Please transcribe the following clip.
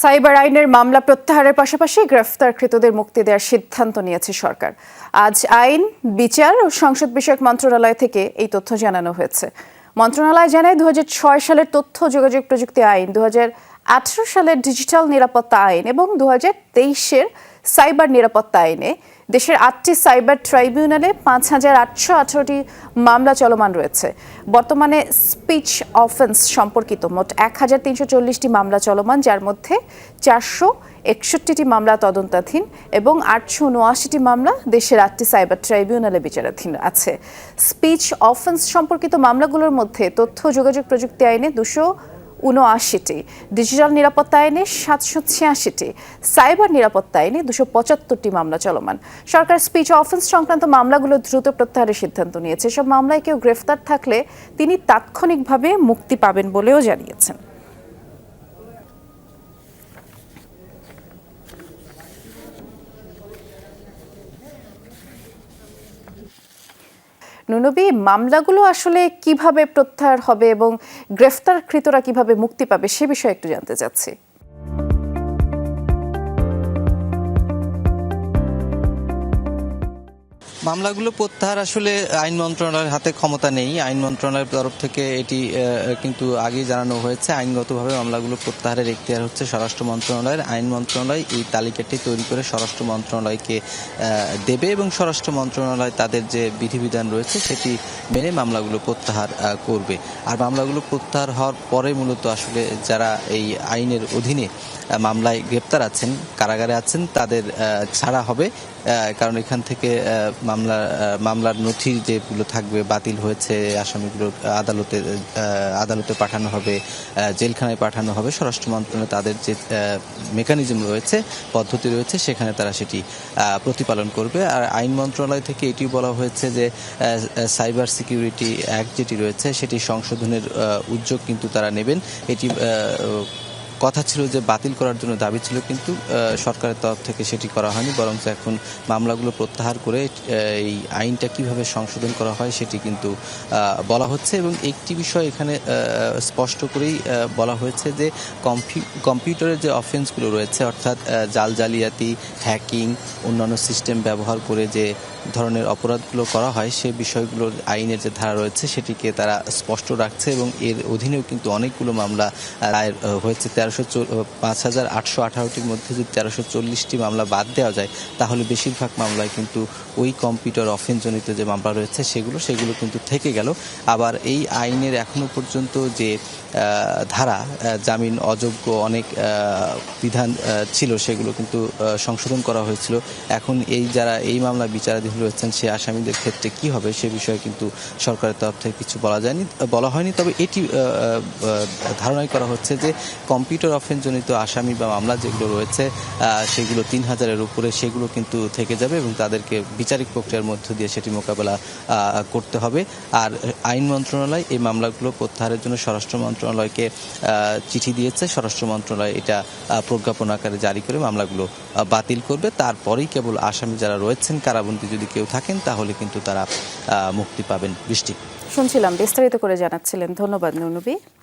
Cyber আইনের মামলা প্রত্যাহারের পাশাপাশি গ্রেফতারকৃতদের মুক্তি দেওয়ার সিদ্ধান্ত নিয়েছে সরকার। আজ আইন, বিচার ও সংসদ বিষয়ক মন্ত্রণালয় থেকে এই তথ্য জানানো হয়েছে। মন্ত্রণালয় জানায় দু হাজার ছয় সালের তথ্য, যোগাযোগ প্রযুক্তি আইন দু হাজার আঠারো সালের ডিজিটাল নিরাপত্তা আইন এবং দু তেইশের সাইবার নিরাপত্তা আইনে দেশের আটটি সাইবার ট্রাইব্যুনালে পাঁচ হাজার আটশো আঠারোটি মামলা চলমান রয়েছে। বর্তমানে স্পিচ অফেন্স সম্পর্কিত মোট এক হাজার তিনশো চল্লিশটি মামলা চলমান, যার মধ্যে চারশো একষট্টিটি মামলা তদন্তাধীন এবং আটশো উনআশিটি মামলা দেশের আটটি সাইবার ট্রাইব্যুনালে বিচারাধীন আছে। স্পিচ অফেন্স সম্পর্কিত মামলাগুলোর মধ্যে তথ্য যোগাযোগ প্রযুক্তি আইনে দুশো উনআশিটি ডিজিটাল নিরাপত্তা আইনে সাতশো ছিয়াশিটি। সাইবার নিরাপত্তা আইনে দুশো পঁচাত্তরটি মামলা চলমান। সরকার স্পিচ অফেন্স সংক্রান্ত মামলাগুলো দ্রুত প্রত্যাহারের সিদ্ধান্ত নিয়েছে। সব মামলায় কেউ গ্রেফতার থাকলে তিনি তাৎক্ষণিকভাবে মুক্তি পাবেন বলেও জানিয়েছেন। নুনবী, মামলাগুলো আসলে কীভাবে প্রত্যাহার হবে এবং গ্রেফতারকৃতরা কীভাবে মুক্তি পাবে সে বিষয়ে একটু জানতে চাচ্ছি। মামলাগুলো প্রত্যাহার আসলে আইন মন্ত্রণালয়ের হাতে ক্ষমতা নেই। আইন মন্ত্রণালয়ের তরফ থেকে এটি কিন্তু আগেই জানানো হয়েছে। আইনগতভাবে মামলাগুলো প্রত্যাহারের এখতিয়ার হচ্ছে স্বরাষ্ট্র মন্ত্রণালয়ের। আইন মন্ত্রণালয় এই তালিকাটি তৈরি করে স্বরাষ্ট্র মন্ত্রণালয়কে দেবে এবং স্বরাষ্ট্র মন্ত্রণালয় তাদের যে বিধিবিধান রয়েছে সেটি মেনে মামলাগুলো প্রত্যাহার করবে। আর মামলাগুলো প্রত্যাহার হওয়ার পরে মূলত আসলে যারা এই আইনের অধীনে মামলায় গ্রেপ্তার আছেন, কারাগারে আছেন, তাদের ছাড়া হবে। কারণ এখান থেকে মামলা মামলার নথি যেগুলো থাকবে, বাতিল হয়েছে, আসামিগুলো আদালতে আদালতে পাঠানো হবে জেলখানায় পাঠানো হবে। স্বরাষ্ট্র মন্ত্রণালয় তাদের যে মেকানিজম রয়েছে, পদ্ধতি রয়েছে, সেখানে তারা সেটি প্রতিপালন করবে। আর আইন মন্ত্রণালয় থেকে এটিও বলা হয়েছে যে সাইবার সিকিউরিটি অ্যাক্ট যেটি রয়েছে, সেটি সংশোধনের উদ্যোগ কিন্তু তারা নেবেন। এটি কথা ছিল যে বাতিল করার জন্য দাবি ছিল কিন্তু সরকারের তরফ থেকে সেটি করা হয়নি বরং এখন মামলাগুলো প্রত্যাহার করে এই আইনটা কীভাবে সংশোধন করা হয় সেটি কিন্তু বলা হচ্ছে এবং একটি বিষয় এখানে স্পষ্ট করেই বলা হয়েছে যে কম্পিউ- কম্পিউটারের যে অফেন্সগুলো রয়েছে অর্থাৎ জাল জালিয়াতি হ্যাকিং অন্যান্য সিস্টেম ব্যবহার করে যে ধরনের অপরাধগুলো করা হয় সে বিষয়গুলোর আইনের যে ধারা রয়েছে সেটিকে তারা স্পষ্ট রাখছে এবং এর অধীনেও কিন্তু অনেকগুলো মামলা আহ, হয়েছে। তেরোশো পাঁচ হাজার আটশো আঠারোটির মধ্যে যদি তেরোশো চল্লিশটি মামলা বাদ দেওয়া যায়, তাহলে বেশিরভাগ মামলায় কিন্তু ওই কম্পিউটার অফেন্সজনিত যে মামলা রয়েছে, সেগুলো সেগুলো কিন্তু থেকে গেল। আবার এই আইনের এখনও পর্যন্ত যে ধারা জামিন অযোগ্য অনেক বিধান ছিল সেগুলো কিন্তু সংশোধন করা হয়েছিল। এখন এই যারা এই মামলা বিচারাধীন রয়েছেন সে আসামিদের ক্ষেত্রে কি হবে সে বিষয়ে কিন্তু সরকারের তরফ থেকে কিছু বলা যায়নি, বলা হয়নি। তবে এটি ধারণাই করা হচ্ছে যে, কম্পিউটার অফেন্সজনিত আসামি বা মামলা যেগুলো রয়েছে সেগুলো তিন হাজারের উপরে সেগুলো কিন্তু থেকে যাবে এবং তাদেরকে বিচারিক প্রক্রিয়ার মধ্য দিয়ে সেটি মোকাবেলা করতে হবে। আর আইন মন্ত্রণালয় এই মামলাগুলো প্রত্যাহারের জন্য স্বরাষ্ট্র মন্ত্রণালয়কে চিঠি দিয়েছে। স্বরাষ্ট্র মন্ত্রণালয় এটা প্রজ্ঞাপন আকারে জারি করে মামলাগুলো বাতিল করবে। তারপরেই কেবল আসামি যারা রয়েছেন, কারাবন্দী যদি কেউ থাকেন, তাহলে কিন্তু তারা মুক্তি পাবেন। বৃষ্টি। শুনছিলাম, বিস্তারিত করে জানাচ্ছিলেন। ধন্যবাদ, নুনবী।